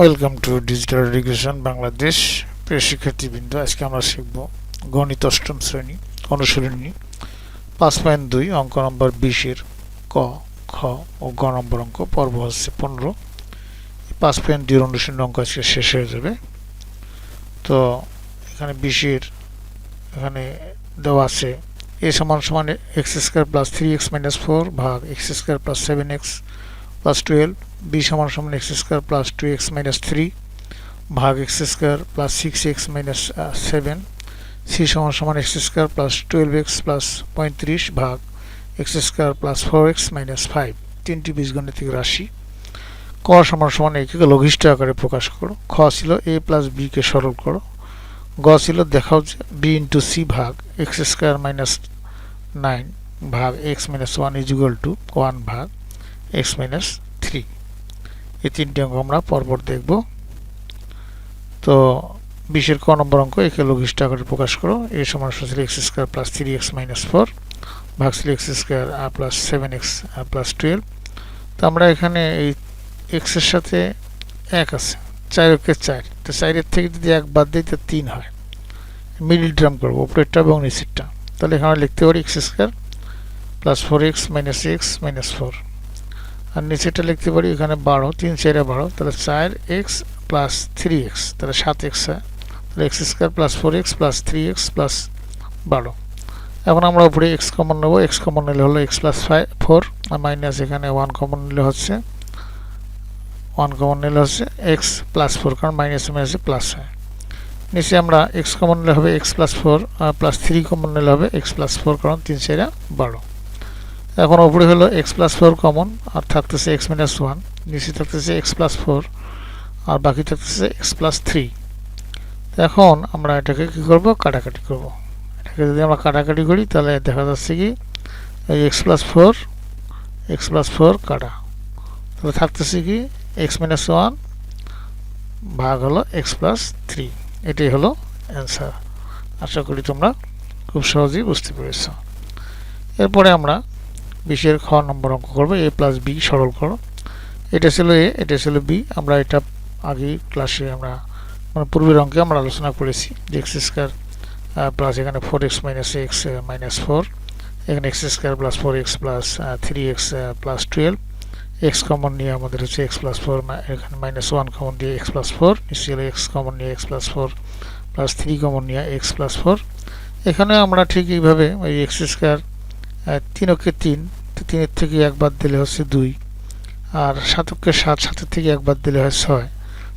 Welcome to digital education Bangladesh প্রিয় শিক্ষার্থীবৃন্দ, আজকে আমরা শিখব গণিত অষ্টম শ্রেণি অনুশীলনী পাঁচ পয়েন্ট দুই, অঙ্ক নম্বর বিশের ক, খ ও গ নম্বর অঙ্ক, পর্ব হচ্ছে পনেরো। পাঁচ পয়েন্ট দুইয়ের অনুশীলনী অঙ্ক আজকে শেষ হয়ে যাবে। তো এখানে বিশের এখানে দেওয়া আছে এ সমান সমান x square plus three x minus four ভাগ x square plus seven x plus twelve B সমান সমান x square plus two x minus three ভাগ x square plus six x minus seven C সমান সমান x square plus twelve x plus পঁয়ত্রিশ ভাগ x square plus four x minus five তিনটি বীজগণিতিক রাশি। ক সমান সমান একে লঘিষ্ঠ আকারে প্রকাশ করো। খ ছিল এ প্লাস বিকে সরল করো। গ ছিল দেখাও যে বি ইন্টু সি ভাগ এক্স স্কোয়ার মাইনাস নাইন ভাগ x minus one is equal to one ভাগ এক্স মাইনাস এই তিনটি অঙ্ক আমরা পরপর দেখব। তো বিশের ক নম্বর অঙ্ক, একে লঘিষ্ঠ আকারে প্রকাশ করো। এ সমান ছিল x square plus three x minus four ভাগ ছিল x square plus seven x plus twelve তো আমরা এখানে এই এক্সের সাথে এক আছে, চার ওকে চার। তো চারের থেকে যদি এক বাদ দিই, তো তিন হয়। মিডিল টার্ম করব, উপরেরটা এবং নিচেরটা। তাহলে এখানে লিখতে পারি x square plus four x minus x minus four আর নিচেটা লিখতে পারি, এখানে বারো, তিন চারে বারো, তাহলে চার এক্স প্লাস থ্রি এক্স, তাহলে সাত এক্স, হয়? তাহলে x square plus four x plus three x plus বারো। এখন আমরা উপরে এক্স কমন নেব, এক্স কমন নিলে হলো এক্স প্লাস ফাইভ ফোর, আর মাইনাস এখানে ওয়ান কমন নিলে হচ্ছে, ওয়ান কমন নিলে হচ্ছে এক্স প্লাস ফোর, কারণ মাইনাসে মাইনাসে প্লাস হয়। নিচে আমরা এক্স কমন নিলে হবে x plus four plus three common নিলে হবে এক্স প্লাস ফোর, কারণ তিন চারা বারো। এখন উপরে হলো এক্স প্লাস ফোর কমন আর থাকতেছে এক্স মাইনাস ওয়ান নিচে থাকতেছে এক্স প্লাস ফোর আর বাকি থাকতেছে এক্স প্লাস থ্রি এখন আমরা এটাকে কী করব? কাটাকাটি করব। এটাকে যদি আমরা কাটাকাটি করি, তাহলে দেখা যাচ্ছে কি, এই x plus four x plus four কাটা। তাহলে থাকতেছে কি এক্স মাইনাস ওয়ান ভাগ হলো এক্স প্লাস থ্রি এটাই হলো অ্যান্সার আশা করি তোমরা খুব সহজেই বুঝতে পেরেছ। এরপরে আমরা বিশের খ নম্বর অঙ্ক করব, এ প্লাস বি সরল করো। এটা ছিল এ, এটা ছিল বি। আমরা এটা আগেই ক্লাসে আমরা মানে পূর্বের অঙ্কে আমরা আলোচনা করেছি যে এক্স স্কোয়ার প্লাস এখানে four x minus x minus four এখানে x square plus four x plus three x plus twelve x common নিয়ে আমাদের হচ্ছে এক্স প্লাস ফোর এখানে মাইনাস ওয়ান কমন দিয়ে এক্স প্লাস ফোর নিশ্চয়ই এক্স কমন নিয়ে x plus four plus three common নিয়ে x plus four এখানে আমরা ঠিক এইভাবে ওই এক্স স্কোয়ার তিনকে তিন, তো তিনের থেকে একবার দিলে হচ্ছে দুই, আর সাতককে সাত, সাতের থেকে একবার দিলে হয় ছয়।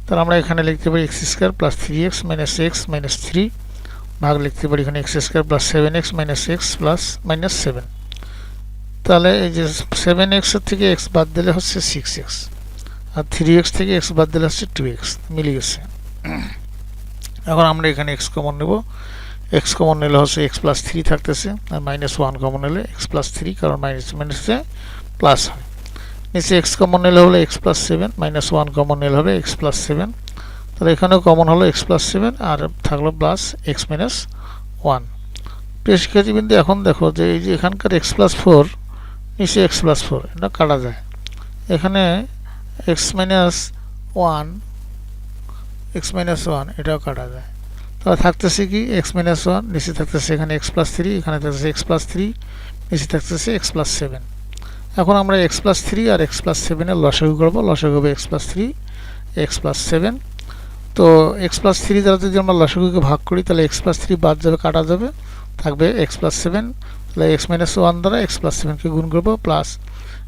তাহলে আমরা এখানে লিখতে পারি x square plus three x minus x minus three ভাগ লিখতে পারি এখানে x square plus seven x minus x plus minus seven. তাহলে এই যে সেভেন এক্সের থেকে এক্স বাদ দিলে হচ্ছে সিক্স এক্স, আর থ্রি এক্স থেকে এক্স বাদ দিলে হচ্ছে টু এক্স মিলে গেছে। এখন আমরা এখানে এক্স কমন নেব। এক্স কমন নিলে হচ্ছে এক্স প্লাস থ্রি থাকতেছে, আর মাইনাস ওয়ান কমন নিলে এক্স প্লাস থ্রি কারণ মাইনাস মাইনাসে প্লাস হয়। নিচে এক্স কমন নিলে হলো x plus seven minus one common নিলে হবে এক্স প্লাস সেভেন তাহলে এখানেও কমন হলো এক্স প্লাস সেভেন আর থাকল প্লাস এক্স মাইনাস ওয়ান প্রিয় শিক্ষার্থীবৃন্দ এখন দেখো যে এই যে এখানকার এক্স প্লাস ফোর নিচে এক্স প্লাস ফোর এটা কাটা যায়। এখানে x minus one x minus one এটাও কাটা যায়। তাহলে থাকতেছে কি এক্স মাইনাস ওয়ান নিচে থাকতেছে এখানে এক্স প্লাস থ্রি এখানে থাকতেছে এক্স প্লাস থ্রি নিচে থাকতেছে এক্স প্লাস সেভেন এখন আমরা এক্স প্লাস থ্রি আর এক্স প্লাস সেভেনের লসাগু করব লসাগু হবে x plus three x plus seven তো এক্স প্লাস থ্রি দ্বারা যদি আমরা লসাগুকে ভাগ করি তাহলে এক্স প্লাস থ্রি বাদ যাবে কাটা যাবে থাকবে এক্স প্লাস সেভেন তাহলে এক্স মাইনাস ওয়ান দ্বারা এক্স প্লাস সেভেনকে গুণ করব প্লাস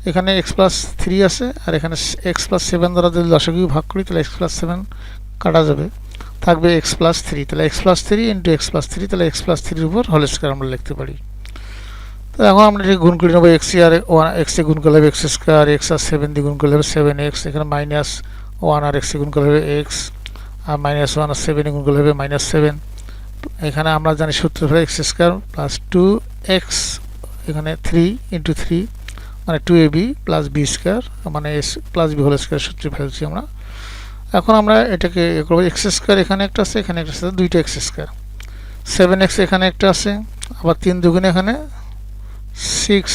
এখানে এক্স প্লাস থ্রি আছে আর এখানে এক্স প্লাস সেভেন দ্বারা যদি লসাগুকে ভাগ করি তাহলে এক্স প্লাস সেভেন কাটা যাবে থাকবে এক্স প্লাস থ্রি তাহলে x plus three into x plus three তাহলে এক্স প্লাস থ্রির উপর হোল স্কোয়ার আমরা লিখতে পারি। তো এখন আমরা এটি গুণ করে নেব এক্স আর ওয়ান এক্সে গুণ করলে হবে এক্স স্কোয়ার এক্স আর সেভেন দিয়ে গুণ করলে হবে সেভেন এক্স এখানে মাইনাস ওয়ান আর এক্সে গুণ করলে হবে এক্স আর মাইনাস ওয়ান আর সেভেনে গুণ করলে হবে মাইনাস সেভেন এখানে আমরা জানি সূত্র হলো x square plus two x এখানে থ্রি ইন্টু থ্রি মানে two A B plus B square মানে S plus B whole square সূত্রে ফেলছি আমরা। এখন আমরা এটাকে এ করব এক্স স্কোয়ার এখানে একটা আছে, এখানে একটা আছে, দুইটা এক্স স্কোয়ার সেভেন এক্স এখানে একটা আছে, আবার তিন দুগুণে এখানে সিক্স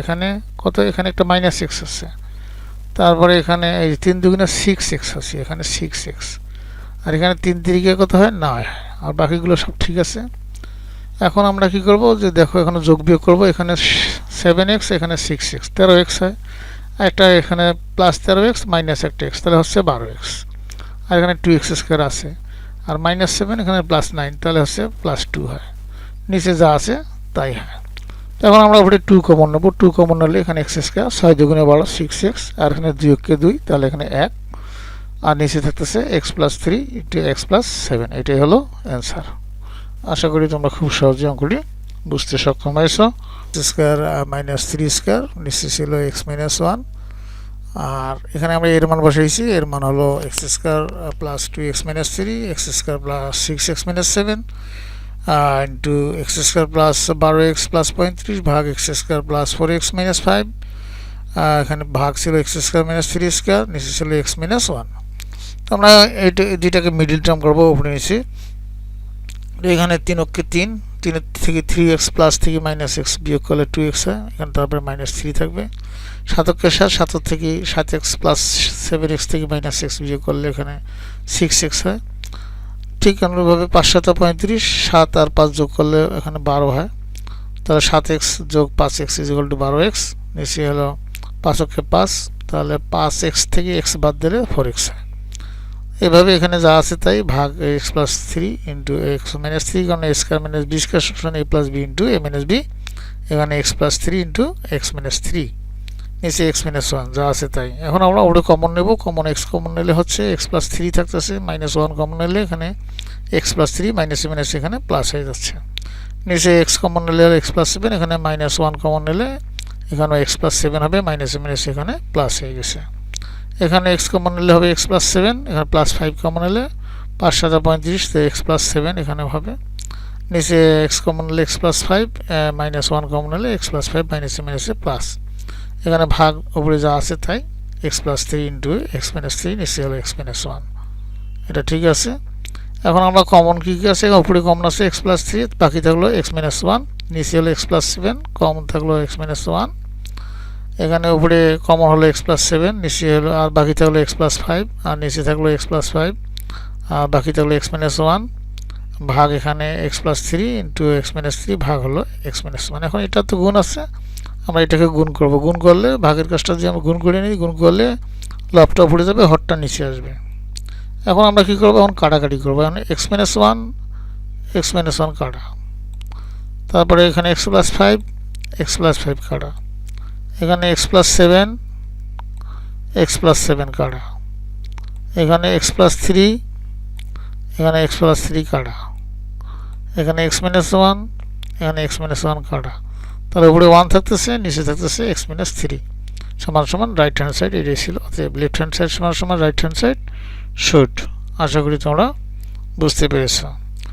এখানে কত, এখানে একটা মাইনাস সিক্স আছে। তারপরে এখানে এই তিন দুগুণে সিক্স এক্স আছে, এখানে সিক্স এক্স আর এখানে তিন তিরিকে কত হয়? নয়। আর বাকিগুলো সব ঠিক আছে। এখন আমরা কি করব? যে দেখো এখানে যোগ বিয়োগ করব, এখানে সেভেন এক্স এখানে সিক্স এক্স তেরো এক্স হয়। একটা এখানে প্লাস তেরো এক্স মাইনাস একটা এক্স তাহলে হচ্ছে বারো এক্স আর এখানে টু এক্স স্কোয়ার আছে। আর মাইনাস সেভেন এখানে প্লাস নাইন তাহলে হচ্ছে প্লাস টু হয়। নিচে যা আছে, তাই হয়। এখন আমরা উপরে টু কমন নেব। টু কমন নিলে এখানে এক্স স্কোয়ার ছয় দুগুণে বারো সিক্স এক্স আর এখানে দুই কে দুই, তাহলে এখানে এক। আর নিচে থাকতেছে x plus three into x plus seven এটাই হলো অ্যান্সার আশা করি তোমরা খুব সহজে অঙ্কটি বুঝতে সক্ষম হয়েছ। স্কোয়ার মাইনাস থ্রি স্কোয়ার নিচে ছিল এক্স মাইনাস ওয়ান আর এখানে আমরা এর মান বসাইছি। এর মান হলো x square plus two x minus three, x square plus six, x minus seven into x square plus বারো এক্স প্লাস পঁয়ত্রিশ ভাগ x square plus four x minus five. এখানে ভাগ ছিল x square minus three square, নিচে ছিল x minus one. তো আমরা এই দুইটাকে মিডিল টার্ম করব, উপরে নিচে। এখানে তিন অক্ষে তিন তিনের থেকে থ্রি এক্স প্লাস থেকে মাইনাস এক্স বিয়োগ করলে টু এক্স হয়, এখানে তারপরে মাইনাস থ্রি থাকবে। সাতকের সাত সাতের থেকে সাত এক্স প্লাস সেভেন এক্স থেকে মাইনাস এক্স বিয়োগ করলে এখানে সিক্স এক্স হয়। ঠিক অনুরূপভাবে পাঁচ সাত পঁয়ত্রিশ, সাত আর পাঁচ যোগ করলে এখানে বারো হয়। তাহলে সাত এক্স যোগ পাঁচ এক্স ইজিকাল টু বারো এক্স নিচে হলো পাঁচ অক্ষে পাঁচ। তাহলে পাঁচ এক্স থেকে এক্স বাদ দিলে ফোর এক্স হয়। এভাবে এখানে যা আছে তাই ভাগ x plus three into x minus three কারণ a square minus b square সমান a plus b into a minus b এখানে x plus three into x minus three নিচে এক্স মাইনাস ওয়ান যা আছে তাই। এখন আমরা ওটা কমন নেব কমন এক্স কমন নিলে হচ্ছে এক্স প্লাস থ্রি থাকতেছে মাইনাস ওয়ান কমন নিলে এখানে x plus three minus minus এখানে প্লাস হয়ে যাচ্ছে। নিচে এক্স কমন নিলে এক্স প্লাস সেভেন এখানে মাইনাস ওয়ান কমন নিলে এখানে এক্স প্লাস সেভেন হবে মাইনাস মাইনাস এখানে প্লাস হয়ে গেছে। এখানে এক্স কমন নিলে হবে এক্স প্লাস সেভেন এখানে প্লাস ফাইভ কমন নিলে পাঁচ সাত পঁয়ত্রিশ, তো এক্স প্লাস সেভেন এখানে হবে। নিচে এক্স কমন নিলে x plus five minus one common নিলে এক্স প্লাস ফাইভ মাইনাসে মাইনাসে প্লাস এখানে ভাগ উপরে যা আছে তাই x plus three into x minus three নিচে হলো এক্স মাইনাস ওয়ান এটা ঠিক আছে? এখন আমরা কমন কী কী আছে? উপরে কমন আছে এক্স প্লাস থ্রি বাকি থাকল এক্স মাইনাস ওয়ান নিচে হলো এক্স প্লাস সেভেন কমন থাকল এক্স মাইনাস ওয়ান এখানে উপরে কমন হলো এক্স প্লাস সেভেন নিচে হলো, আর বাকি থাকল এক্স প্লাস ফাইভ আর নিচে থাকল এক্স প্লাস ফাইভ আর বাকি থাকল এক্স মাইনাস ওয়ান ভাগ এখানে x plus three into x minus three ভাগ হলো এক্স মাইনাস ওয়ান এখন এটা তো গুণ আছে, আমরা এটাকে গুণ করব। গুণ করলে ভাগের কাজটা যদি আমরা গুণ করে নিই, গুণ করলে লাভটা উপরে যাবে, হরটা নিচে আসবে। এখন আমরা কী করব? এখন কাটাকাটি করব। এখন x minus one x minus one কাটা। তারপরে এখানে x plus five x plus five কাটা। এখানে x plus seven x plus seven কাটা। এখানে এক্স প্লাস থ্রি এখানে এক্স প্লাস থ্রি কাটা। এখানে এক্স মাইনাস ওয়ান এখানে এক্স মাইনাস ওয়ান কাটা। তাহলে উপরে ওয়ান থাকতেছে, নিচে থাকতেছে এক্স মাইনাস থ্রি সমান সমান রাইট হ্যান্ড সাইড এটাই ছিল অতএব লেফট হ্যান্ড সাইড সমান সমান রাইট হ্যান্ড সাইড শুড আশা করি তোমরা বুঝতে পেরেছ।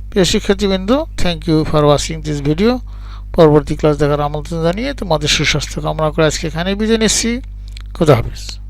প্রিয় শিক্ষার্থীবৃন্দ thank you for watching this video পরবর্তী ক্লাস দেখার আমন্ত্রণ জানিয়ে তোমাদের সুস্বাস্থ্য কামনা করে আজকে এখানে বিদায় নিচ্ছি। খুদা হাফিজ।